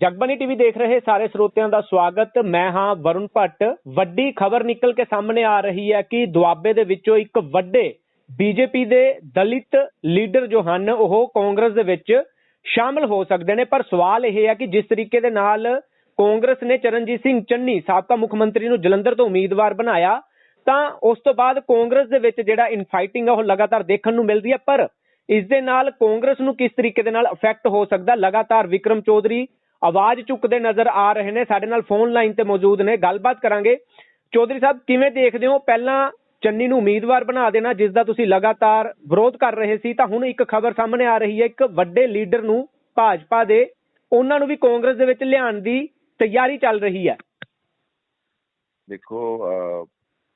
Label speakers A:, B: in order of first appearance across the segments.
A: Jagbani TV ਦੇਖ ਰਹੇ ਸਾਰੇ ਸਰੋਤਿਆਂ ਦਾ ਸਵਾਗਤ। ਮੈਂ ਹਾਂ ਵਰੁਣ ਭੱਟ। ਵੱਡੀ ਖਬਰ ਨਿਕਲ ਕੇ ਸਾਹਮਣੇ ਆ ਰਹੀ ਹੈ ਕਿ ਦੁਆਬੇ ਦੇ ਵਿੱਚੋਂ ਇੱਕ ਵੱਡੇ ਬੀਜੇਪੀ ਦੇ ਦਲਿਤ ਲੀਡਰ ਜੋ ਹਨ, ਉਹ ਕਾਂਗਰਸ ਦੇ ਵਿੱਚ ਸ਼ਾਮਲ ਹੋ ਸਕਦੇ ਨੇ। ਪਰ ਸਵਾਲ ਇਹ ਹੈ ਕਿ ਜਿਸ ਤਰੀਕੇ ਦੇ ਨਾਲ ਕਾਂਗਰਸ ਨੇ ਚਰਨਜੀਤ ਸਿੰਘ ਚੰਨੀ, ਸਾਬਕਾ ਮੁੱਖ ਮੰਤਰੀ ਨੂੰ ਜਲੰਧਰ ਤੋਂ ਉਮੀਦਵਾਰ ਬਣਾਇਆ, ਤਾਂ ਉਸ ਤੋਂ ਬਾਅਦ ਕਾਂਗਰਸ ਦੇ ਵਿੱਚ ਜਿਹੜਾ ਇਨਫਾਈਟਿੰਗ ਆ, ਉਹ ਲਗਾਤਾਰ ਦੇਖਣ ਨੂੰ ਮਿਲਦੀ ਹੈ। ਪਰ ਇਸ ਦੇ ਨਾਲ ਕਾਂਗਰਸ ਨੂੰ ਕਿਸ ਤਰੀਕੇ ਦੇ ਨਾਲ ਇਫੈਕਟ ਹੋ ਸਕਦਾ? ਲਗਾਤਾਰ ਵਿਕਰਮ ਚੌਧਰੀ ਆਵਾਜ਼ ਚੁੱਕਦੇ ਨਜ਼ਰ ਆ ਰਹੇ ਨੇ। ਸਾਡੇ ਨਾਲ ਫੋਨ ਲਾਈਨ ਤੇ ਮੌਜੂਦ ਨੇ। ਗੱਲਬਾਤ ਕਰਾਂਗੇ। ਚੌਧਰੀ ਸਾਹਿਬ, ਕਿਵੇਂ ਦੇਖਦੇ ਹੋ? ਪਹਿਲਾਂ ਚੰਨੀ ਨੂੰ ਉਮੀਦਵਾਰ ਬਣਾ ਦੇਣਾ, ਜਿਸ ਦਾ ਤੁਸੀਂ ਲਗਾਤਾਰ ਵਿਰੋਧ ਕਰ ਰਹੇ ਸੀ, ਤਾਂ ਹੁਣ ਇੱਕ ਖਬਰ ਸਾਹਮਣੇ ਆ ਰਹੀ ਹੈ। ਇੱਕ ਵੱਡੇ ਲੀਡਰ ਨੂੰ ਭਾਜਪਾ ਦੇ, ਉਹਨਾਂ ਨੂੰ ਵੀ ਕਾਂਗਰਸ ਦੇ ਵਿੱਚ ਲਿਆਉਣ ਦੀ ਤਿਆਰੀ ਚੱਲ ਰਹੀ ਹੈ।
B: ਦੇਖੋ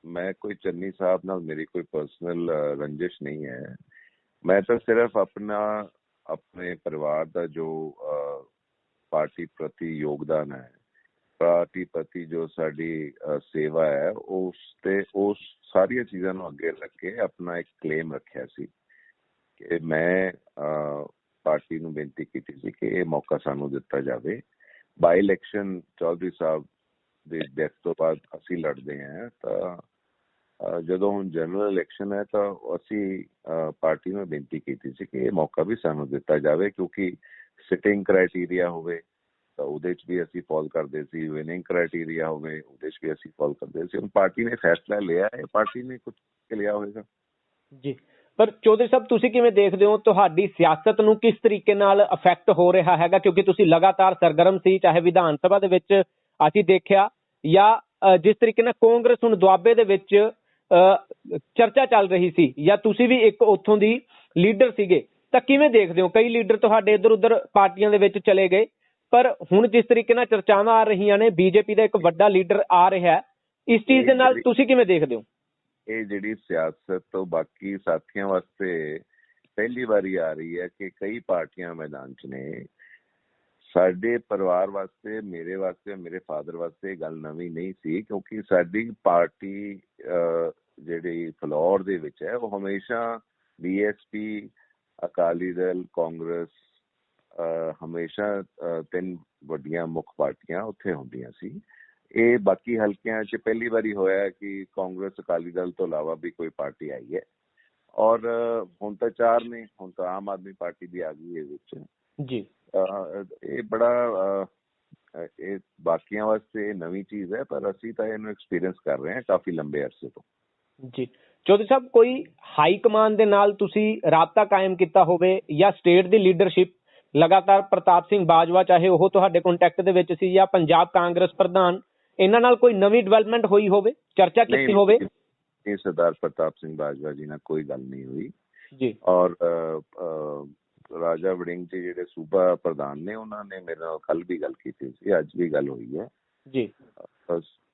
B: ਮੈਂ ਕੋਈ ਚੰਨੀ ਸਾਹਿਬ ਨਾਲ ਮੇਰੀ ਕੋਈ ਪਰਸਨਲ ਰੰਜਿਸ਼ ਨਹੀਂ ਹੈ। ਮੈਂ ਤਾਂ ਸਿਰਫ ਆਪਣਾ, ਆਪਣੇ ਪਰਿਵਾਰ ਦਾ ਜੋ ਪਾਰਟੀ ਪ੍ਰਤੀ ਯੋਗਦਾਨ ਹੈ। ਪਾਰਟੀ ਪ੍ਰਤੀ ਜੋ ਸਾਡੀ ਸੇਵਾ ਹੈ, ਉਸ ਤੇ ਉਸ ਸਾਰੀਆਂ ਚੀਜ਼ਾਂ ਨੂੰ ਅੱਗੇ ਰੱਖ ਕੇ ਆਪਣਾ ਇੱਕ ਕਲੇਮ ਰੱਖਿਆ ਸੀ ਕਿ ਮੈਂ ਪਾਰਟੀ ਨੂੰ ਬੇਨਤੀ ਕੀਤੀ ਸੀ ਕਿ ਇਹ ਮੌਕਾ ਸਾਨੂੰ ਦਿੱਤਾ ਜਾਵੇ। ਬਾਈ ਇਲੈਕਸ਼ਨ ਚੌਧਰੀ ਸਾਹਿਬ ਦੇ ਡੈਥ ਤੋਂ ਬਾਅਦ ਅਸੀਂ ਲੜਦੇ ਹਾਂ ਤਾਂ ਜਦੋਂ ਹੁਣ ਜਨਰਲ ਇਲੈਕਸ਼ਨ ਹੈ ਤਾਂ ਅਸੀਂ ਪਾਰਟੀ ਨੂੰ ਬੇਨਤੀ ਕੀਤੀ ਸੀ ਕਿ ਇਹ ਮੌਕਾ ਵੀ ਸਾਨੂੰ ਦਿੱਤਾ ਜਾਵੇ ਕਿਉਂਕਿ ਸਿਟਿੰਗ ਕ੍ਰਾਈਟੇਰੀਆ ਹੋਵੇ ਤਾਂ ਉਹਦੇ 'ਚ ਵੀ ਅਸੀਂ ਫਾਲ ਕਰਦੇ ਸੀ ਵਿਨਿੰਗ ਕ੍ਰਾਈਟੇਰੀਆ ਹੋਵੇ ਉਹਦੇ 'ਚ ਵੀ ਅਸੀਂ ਫਾਲ ਕਰਦੇ ਸੀ। ਹੁਣ ਪਾਰਟੀ ਨੇ ਫੈਸਲਾ ਲਿਆ ਹੈ ਪਾਰਟੀ ਨੇ ਕੁਝ ਲਿਆ ਹੋਵੇਗਾ।
A: ਜੀ। ਪਰ ਚੌਧਰੀ ਸਾਹਿਬ ਤੁਸੀਂ ਕਿਵੇਂ ਦੇਖਦੇ ਹੋ ਤੁਹਾਡੀ ਸਿਆਸਤ ਨੂੰ ਕਿਸ ਤਰੀਕੇ ਨਾਲ ਇਫੈਕਟ ਹੋ ਰਿਹਾ ਹੈਗਾ? ਕਿਉਂਕਿ ਤੁਸੀਂ ਲਗਾਤਾਰ ਸਰਗਰਮ ਸੀ ਚਾਹੇ ਵਿਧਾਨ ਸਭਾ ਦੇ ਵਿੱਚ ਅਸੀਂ ਦੇਖਿਆ ਜਾਂ ਜਿਸ ਤਰੀਕੇ ਨਾਲ ਕਾਂਗਰਸ ਹੁਣ ਦੁਆਬੇ ਦੇ ਵਿੱਚ ਅ, ਚਰਚਾ ਚੱਲ ਰਹੀ ਸੀ ਜਾਂ ਤੁਸੀਂ ਵੀ ਇੱਕ ਉੱਥੋਂ ਦੀ ਲੀਡਰ ਸੀਗੇ ਤਾਂ ਕਿਵੇਂ ਦੇਖਦੇ ਹੋ? ਕਈ ਲੀਡਰ ਤੁਹਾਡੇ ਇੱਧਰ ਉੱਧਰ ਪਾਰਟੀਆਂ ਦੇ ਵਿੱਚ ਚਲੇ ਗਏ ਪਰ ਹੁਣ ਜਿਸ ਤਰੀਕੇ ਨਾਲ ਚਰਚਾਵਾਂ ਆ ਰਹੀਆਂ ਨੇ ਬੀਜੇਪੀ ਦਾ ਇੱਕ ਵੱਡਾ ਲੀਡਰ ਆ ਰਿਹਾ ਹੈ ਇਸ ਚੀਜ਼ ਦੇ ਨਾਲ ਤੁਸੀਂ ਕਿਵੇਂ ਦੇਖਦੇ ਹੋ?
B: ਇਹ ਜਿਹੜੀ ਸਿਆਸਤ ਤੋਂ ਬਾਕੀ ਸਾਥੀਆਂ ਵਾਸਤੇ ਪਹਿਲੀ ਵਾਰੀ ਆ ਰਹੀ ਹੈ ਕਿ ਕਈ ਪਾਰਟੀਆਂ ਮੈਦਾਨ 'ਚ ਨੇ। ਸਾਡੇ ਪਰਿਵਾਰ ਵਾਸਤੇ ਮੇਰੇ ਵਾਸਤੇ ਮੇਰੇ ਫਾਦਰ ਵਾਸਤੇ ਇਹ ਗੱਲ ਨਵੀਂ ਨਹੀਂ ਸੀ ਕਿਉਂਕਿ ਸਾਡੀ ਪਾਰਟੀ ਜਿਹੜੀ ਫਲੋਰ ਦੇ ਵਿੱਚ ਹੈ ਉਹ ਹਮੇਸ਼ਾ ਬੀਐਸਪੀ ਅਕਾਲੀ ਦਲ ਕਾਂਗਰਸ ਹਮੇਸ਼ਾ ਤਿੰਨ ਵੱਡੀਆਂ ਮੁੱਖ ਪਾਰਟੀਆਂ ਉੱਥੇ ਹੁੰਦੀਆਂ ਸੀ। ਇਹ ਬਾਕੀ ਹਲਕਿਆਂ 'ਚ ਪਹਿਲੀ ਵਾਰੀ ਹੋਇਆ ਕਿ ਕਾਂਗਰਸ ਅਕਾਲੀ ਦਲ ਤੋਂ ਇਲਾਵਾ ਵੀ ਕੋਈ ਪਾਰਟੀ ਆਈ ਹੈ। ਔਰ ਹੁਣ ਤਾਂ ਚਾਰ ਨੇ ਹੁਣ ਤਾਂ ਆਮ ਆਦਮੀ ਪਾਰਟੀ ਵੀ ਆ ਗਈ ਹੈ ਵਿੱਚ।
A: ਜੀ।
B: ਇਹ ਬੜਾ ਇਹ ਬਾਕੀਆਂ ਵਾਸਤੇ ਨਵੀਂ ਚੀਜ਼ ਹੈ ਪਰ ਅਸੀਂ ਤਾਂ ਇਹਨੂੰ ਐਕਸਪੀਰੀਅੰਸ ਕਰ ਰਹੇ ਹਾਂ ਕਾਫੀ ਲੰਬੇ ਅਰਸੇ ਤੋਂ।
A: ਜੀ। ਚੌਧਰੀ ਸਾਹਿਬ ਕੋਈ ਹਾਈ ਕਮਾਂਡ ਦੇ ਨਾਲ ਤੁਸੀਂ ਰਾਬਤਾ ਕਾਇਮ ਕੀਤਾ ਹੋਵੇ ਜਾਂ ਸਟੇਟ ਦੀ ਲੀਡਰਸ਼ਿਪ ਲਗਾਤਾਰ ਪ੍ਰਤਾਪ ਸਿੰਘ ਬਾਜਵਾ ਚਾਹੇ ਉਹ ਤੁਹਾਡੇ ਕੰਟੈਕਟ ਦੇ ਵਿੱਚ ਸੀ ਜਾਂ ਪੰਜਾਬ ਕਾਂਗਰਸ ਪ੍ਰਧਾਨ ਇਹਨਾਂ ਨਾਲ ਕੋਈ ਨਵੀਂ ਡਿਵੈਲਪਮੈਂਟ ਹੋਈ ਹੋਵੇ? ਚਰਚਾ ਕੀਤੀ ਹੋਵੇ?
B: ਇਹ ਸਰਦਾਰ ਪ੍ਰਤਾਪ ਸਿੰਘ ਬਾਜਵਾ ਜੀ ਨਾਲ ਕੋਈ ਗੱਲ ਨਹੀਂ ਹੋਈ।
A: ਜੀ।
B: ਔਰ ਰਾਜਾ ਵੜਿੰਗ ਜੀ ਜਿਹੜੇ ਸੂਬਾ ਪ੍ਰਧਾਨ ਨੇ ਉਹਨਾਂ ਨੇ ਮੇਰੇ ਨਾਲ ਕੱਲ ਵੀ ਗੱਲ ਕੀਤੀ ਸੀ ਅੱਜ ਵੀ ਗੱਲ ਹੋਈ ਹੈ।
A: ਜੀ।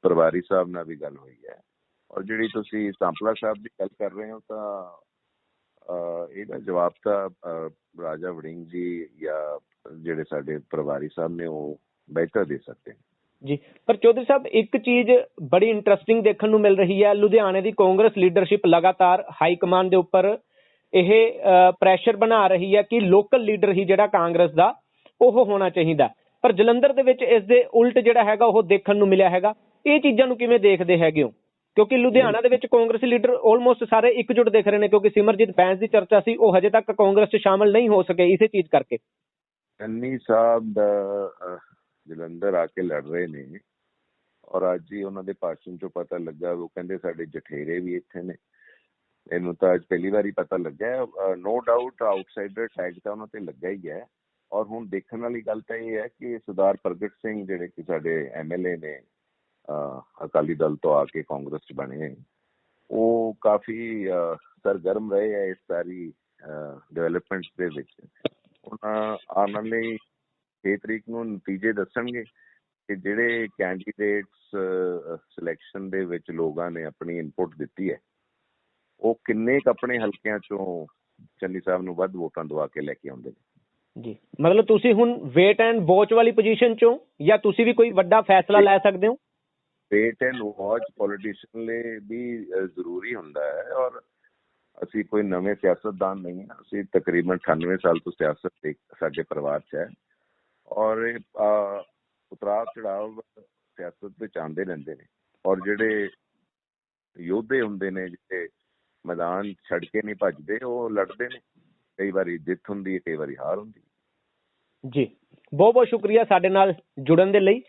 B: ਪਰਿਵਾਰੀ ਸਾਹਿਬ ਨਾਲ ਵੀ ਗੱਲ ਹੋਈ ਹੈ। ਔਰ ਜਿਹੜੀ ਤੁਸੀਂ ਸਾਂਪਲਾ ਸਾਹਿਬ ਦੀ ਗੱਲ ਕਰ ਰਹੇ ਹੋ ਤਾਂ ਇਹਦਾ ਜਵਾਬ ਤਾਂ ਰਾਜਾ ਵੜਿੰਗ ਜੀ ਜਾਂ ਜਿਹੜੇ ਸਾਡੇ ਪਰਿਵਾਰੀ ਸਾਹਿਬ ਨੇ ਉਹ ਬਿਹਤਰ ਦੇ ਸਕਦੇ ਨੇ।
A: ਜੀ, ਪਰ ਚੌਧਰੀ ਸਾਹਿਬ, ਇੱਕ ਚੀਜ਼ ਬੜੀ ਇੰਟਰਸਟਿੰਗ ਦੇਖਣ ਨੂੰ ਮਿਲ ਰਹੀ ਹੈ। ਲੁਧਿਆਣੇ ਦੀ ਕਾਂਗਰਸ ਲੀਡਰਸ਼ਿਪ ਲਗਾਤਾਰ ਹਾਈ ਕਮਾਂਡ ਦੇ ਉੱਪਰ ਇਹ ਪ੍ਰੈਸ਼ਰ ਬਣਾ ਰਹੀ ਹੈ ਕਿ ਲੋਕਲ ਲੀਡਰ ਹੀ ਜਿਹੜਾ ਕਾਂਗਰਸ ਦਾ, ਉਹ ਹੋਣਾ ਚਾਹੀਦਾ। ਪਰ ਜਲੰਧਰ ਦੇ ਵਿੱਚ ਇਸ ਦੇ ਉਲਟ ਜਿਹੜਾ ਹੈਗਾ, ਉਹ ਦੇਖਣ ਨੂੰ ਮਿਲਿਆ ਹੈਗਾ। ਇਹ ਚੀਜ਼ਾਂ ਨੂੰ ਕਿਵੇਂ ਦੇਖਦੇ ਹੈਗੇ ਹੋ? ਕਿਉਂਕਿ ਲੁਧਿਆਣਾ ਦੇ ਵਿੱਚ ਕਾਂਗਰਸੀ ਲੀਡਰ ਆਲਮੋਸਟ ਸਾਰੇ ਇਕਜੁੱਟ ਦਿਖ ਰਹੇ ਨੇ ਕਿਉਂਕਿ ਸਿਮਰਜੀਤ ਬੈਂਸ ਦੀ ਚਰਚਾ ਸੀ, ਉਹ ਹਜੇ ਤੱਕ ਕਾਂਗਰਸ 'ਚ ਸ਼ਾਮਲ ਨਹੀਂ ਹੋ ਸਕੇ ਇਸੇ ਚੀਜ਼ ਕਰਕੇ।
B: ਚੰਨੀ ਸਾਹਿਬ ਦਾ ਜਲੰਧਰ ਆ ਕੇ ਲੜ ਰਹੇ ਨੇ ਔਰ ਅੱਜ ਹੀ ਉਹਨਾਂ ਦੇ ਭਾਸ਼ਣ ਚੋਂ ਪਤਾ ਲੱਗਾ, ਉਹ ਕਹਿੰਦੇ ਸਾਡੇ ਜਠੇਰੇ ਵੀ ਇੱਥੇ ਨੇ। ਇਹਨੂੰ ਤਾਂ ਅੱਜ ਪਹਿਲੀ ਵਾਰੀ ਪਤਾ ਲੱਗਾ ਨੋ ਡਾਊਟ ਆਊਟਸਾਈਡਰ ਟੈਗ ਤਾਂ ਉਹਨਾਂ ਤੇ ਲੱਗਾ ਹੀ ਹੈ। ਔਰ ਹੁਣ ਦੇਖਣ ਵਾਲੀ ਗੱਲ ਤਾਂ ਇਹ ਹੈ ਕਿ ਸਰਦਾਰ ਪ੍ਰਗਟ ਸਿੰਘ ਜਿਹੜੇ ਕਿ ਸਾਡੇ ਐਮਐਲਏ ਨੇ ਅਕਾਲੀ ਦਲ ਤੋਂ ਆ ਕੇ ਕਾਂਗਰਸ ਚ ਬਣੇ ਉਹ ਕਾਫੀ ਸਰਗਰਮ ਰਹੇ ਹੈ ਇਸ ਸਾਰੀ ਡਿਵੈਲਪਮੈਂਟ ਦੇ ਵਿੱਚ। ਉਹਨਾਂ ਆਉਣ ਵਾਲੀ 6 ਤਰੀਕ ਨੂੰ ਨਤੀਜੇ ਦੱਸਣਗੇ ਕਿ ਜਿਹੜੇ ਕੈਂਡੀਡੇਟਸ ਸਿਲੈਕਸ਼ਨ ਦੇ ਵਿੱਚ ਲੋਕਾਂ ਨੇ ਆਪਣੀ ਇਨਪੁਟ ਦਿੱਤੀ ਹੈ ਉਹ ਕਿੰਨੇ ਕੁ ਆਪਣੇ ਹਲਕਿਆਂ ਚੋਂ ਚੰਨੀ ਸਾਹਿਬ ਨੂੰ ਵੱਧ ਵੋਟਾਂ ਦਵਾ ਕੇ ਲੈ ਕੇ ਆਉਂਦੇ ਨੇ।
A: ਜੀ। ਮਤਲਬ ਤੁਸੀਂ ਹੁਣ ਵੇਟ ਐਂਡ ਵਾਚ ਵਾਲੀ ਪੋਜੀਸ਼ਨ 'ਚੋਂ ਜਾਂ ਤੁਸੀਂ ਵੀ ਕੋਈ ਵੱਡਾ ਫੈਸਲਾ ਲੈ ਸਕਦੇ ਹੋ?
B: ਵੇਟ ਐਂਡ ਵਾਚ ਪੋਲੀਟੀਸ਼ੀਅਨ ਲਈ ਵੀ ਜ਼ਰੂਰੀ ਹੁੰਦਾ ਹੈ ਔਰ ਅਸੀਂ ਕੋਈ ਨਵੇਂ ਸਿਆਸਤਦਾਨ ਨਹੀਂ ਹਾਂ। ਅਸੀਂ ਤਕਰੀਬਨ 98 ਸਾਲ ਤੋਂ ਸਿਆਸਤ ਦੇਖ ਸਾਡੇ ਪਰਿਵਾਰ 'ਚ ਹੈ ਔਰ ਇਹ ਉਤਰਾਅ ਚੜਾਵ ਸਿਆਸਤ ਵਿੱਚ ਆਉਂਦੇ ਰਹਿੰਦੇ ਨੇ ਔਰ ਜਿਹੜੇ ਯੋਧੇ ਹੁੰਦੇ ਨੇ, ਜਿਹੜੇ ਮੈਦਾਨ ਛੱਡ ਕੇ ਨਹੀਂ ਭੱਜਦੇ, ਉਹ ਲੜਦੇ ਨੇ। ਕਈ ਵਾਰੀ ਜਿੱਤ ਹੁੰਦੀ ਹੈ, ਕਈ ਵਾਰੀ ਹਾਰ ਹੁੰਦੀ ਹੈ।
A: ਜੀ। ਬਹੁਤ ਬਹੁਤ ਸ਼ੁਕਰੀਆ ਸਾਡੇ ਨਾਲ ਜੁੜਨ ਦੇ ਲਈ।